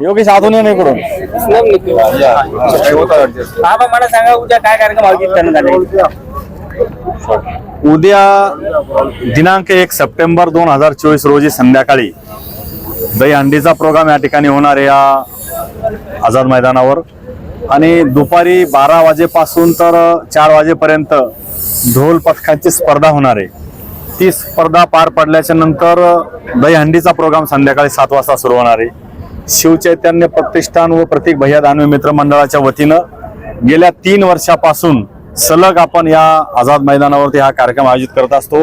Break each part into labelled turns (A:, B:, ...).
A: योगेश आधुन इकडून
B: बाबा मला सांगा उद्या काय कार्यक्रम आयोजित करण्यात आले?
A: उद्या दिनांक एक सप्टेंबर दोन हजार चोवीस रोजी संध्याकाळी दहीहंडीचा प्रोग्राम या ठिकाणी होणार आहे या आझाद मैदानावर. आणि दुपारी बारा वाजेपासून तर चार वाजेपर्यंत ढोल पथकाची स्पर्धा होणार आहे. ती स्पर्धा पार पडल्याच्या नंतर दहीहंडीचा प्रोग्राम संध्याकाळी सात वाजता सुरू होणार आहे. शिवचैतन्य प्रतिष्ठान व प्रतीक भैया दानवे मित्र मंडळाच्या वतीनं गेल्या तीन वर्षापासून सलग आपण या आझाद मैदानावरती हा कार्यक्रम आयोजित करत असतो.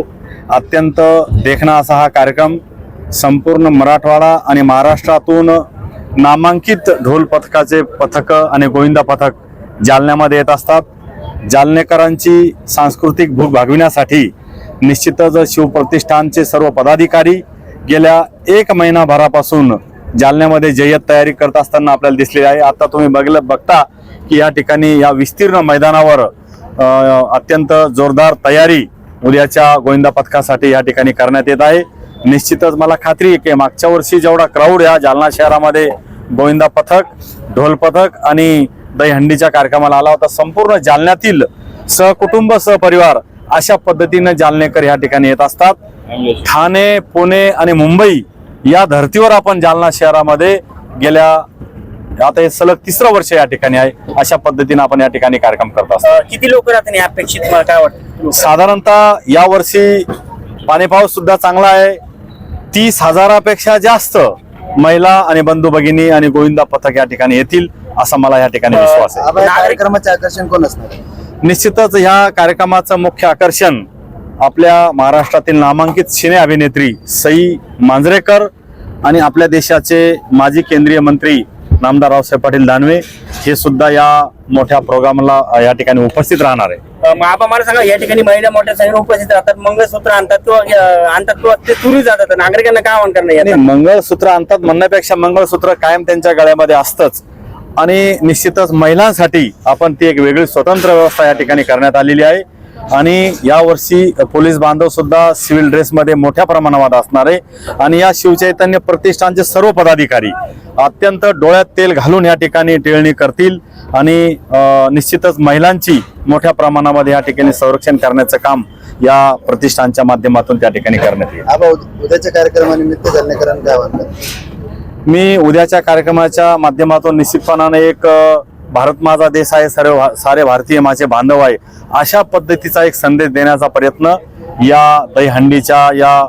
A: अत्यंत देखणा असा हा कार्यक्रम संपूर्ण मराठवाडा आणि महाराष्ट्रातून नामांकित ढोल पथकाचे पथक आणि गोविंदा पथक जालन्यामध्ये येत असतात. जालनेकरांची सांस्कृतिक भूक भागविण्यासाठी निश्चितच शिवप्रतिष्ठानचे सर्व पदाधिकारी गेल्या एक महिनाभरापासून जालन्यामध्ये जय्यत तयारी करत असताना आपल्याला दिसलेली आहे. आता तुम्ही बघलं बघता की या ठिकाणी या विस्तीर्ण मैदानावर अत्यंत जोरदार तयारी उद्याच्या गोविंदा पथकासाठी या ठिकाणी करण्यात येत आहे. निश्चितच मला खात्री आहे की मागच्या वर्षी जेवढा क्राऊड या जालना शहरामध्ये गोविंदा पथक ढोल पथक आणि दहीहंडीच्या कार्यक्रमाला आला होता संपूर्ण जालन्यातील सहकुटुंब सहपरिवार अशा पद्धतीनं जालनेकर या ठिकाणी येत असतात. ठाणे पुणे आणि मुंबई या धर्तीवर आपण जालना शहरामध्ये गेल्या आता हे सलग तिसरं वर्ष या ठिकाणी आहे. अशा पद्धतीने आपण या ठिकाणी कार्यक्रम करत असतो.
B: किती लोक राहतात आणि अपेक्षित मला काय वाटतं?
A: साधारणतः या वर्षी पाणी पाऊस सुद्धा चांगला आहे. तीस हजारापेक्षा जास्त महिला आणि बंधू भगिनी आणि गोविंदा पथक या ठिकाणी येतील असा मला या ठिकाणी विश्वास आहे.
C: कार्यक्रमाचे आकर्षण कोण असणार?
A: निश्चितच ह्या कार्यक्रमाचं मुख्य आकर्षण आपल्या महाराष्ट्रातील नामांकित सिने अभिनेत्री सई मांजरेकर आणि आपल्या देशाचे माजी केंद्रीय मंत्री नामदार रावसाहेब पाटील दानवे हे सुद्धा या मोठ्या प्रोग्रामला या ठिकाणी उपस्थित राहणार आहे.
B: बाबा मला सांगा या ठिकाणी महिला मोठ्या संख्येने उपस्थित राहतात मंगळसूत्र आणतात किंवा आणतात किंवा ते चोरी जातात नागरिकांना काय आव्हान करणार?
A: मंगळसूत्र आणतात म्हणण्यापेक्षा मंगळसूत्र कायम त्यांच्या गळ्यामध्ये असतंच. आणि निश्चितच महिलांसाठी आपण ती एक वेगळी स्वतंत्र व्यवस्था या ठिकाणी करण्यात आलेली आहे. आणि यावर्षी पोलीस बांधव सुद्धा सिव्हिल ड्रेसमध्ये मोठ्या प्रमाणावर असणार आहे. आणि या शिवचैतन्य प्रतिष्ठानचे सर्व पदाधिकारी अत्यंत डोळ्यात तेल घालून या ठिकाणी टिळणी करतील. आणि निश्चितच महिलांची मोठ्या प्रमाणामध्ये या ठिकाणी संरक्षण करण्याचं काम या प्रतिष्ठानच्या माध्यमातून त्या ठिकाणी करण्यात येईल.
C: उद्याच्या कार्यक्रमानिमित्त
A: मी उद्याच्या कार्यक्रमाच्या माध्यमातून निश्चितपणाने एक भारत माझा देश आहे सर्व भा- सारे भारतीय माझे बांधव आहे अशा पद्धतीचा एक संदेश देण्याचा प्रयत्न या दहीहंडीच्या या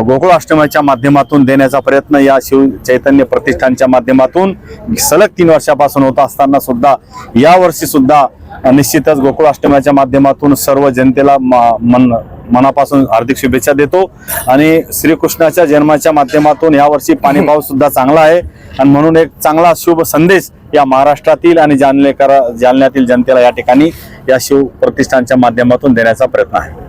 A: गोकुळाष्टमीच्या माध्यमातून देण्याचा प्रयत्न या शिव चैतन्य प्रतिष्ठानच्या माध्यमातून सलग तीन वर्षापासून होत असताना सुद्धा या वर्षी सुद्धा निश्चितच गोकुळाष्टमीच्या माध्यमातून सर्व जनतेला म- मन मनापासून हार्दिक शुभेच्छा देतो. आणि श्रीकृष्णाच्या जन्माच्या माध्यमातून यावर्षी पाणी पाऊस सुद्धा चांगला आहे. आणि म्हणून एक चांगला शुभ संदेश या महाराष्ट्रातील आणि जालनेकर जालन्यातील जनतेला या ठिकाणी या शिव प्रतिष्ठानच्या माध्यमातून देण्याचा प्रयत्न आहे.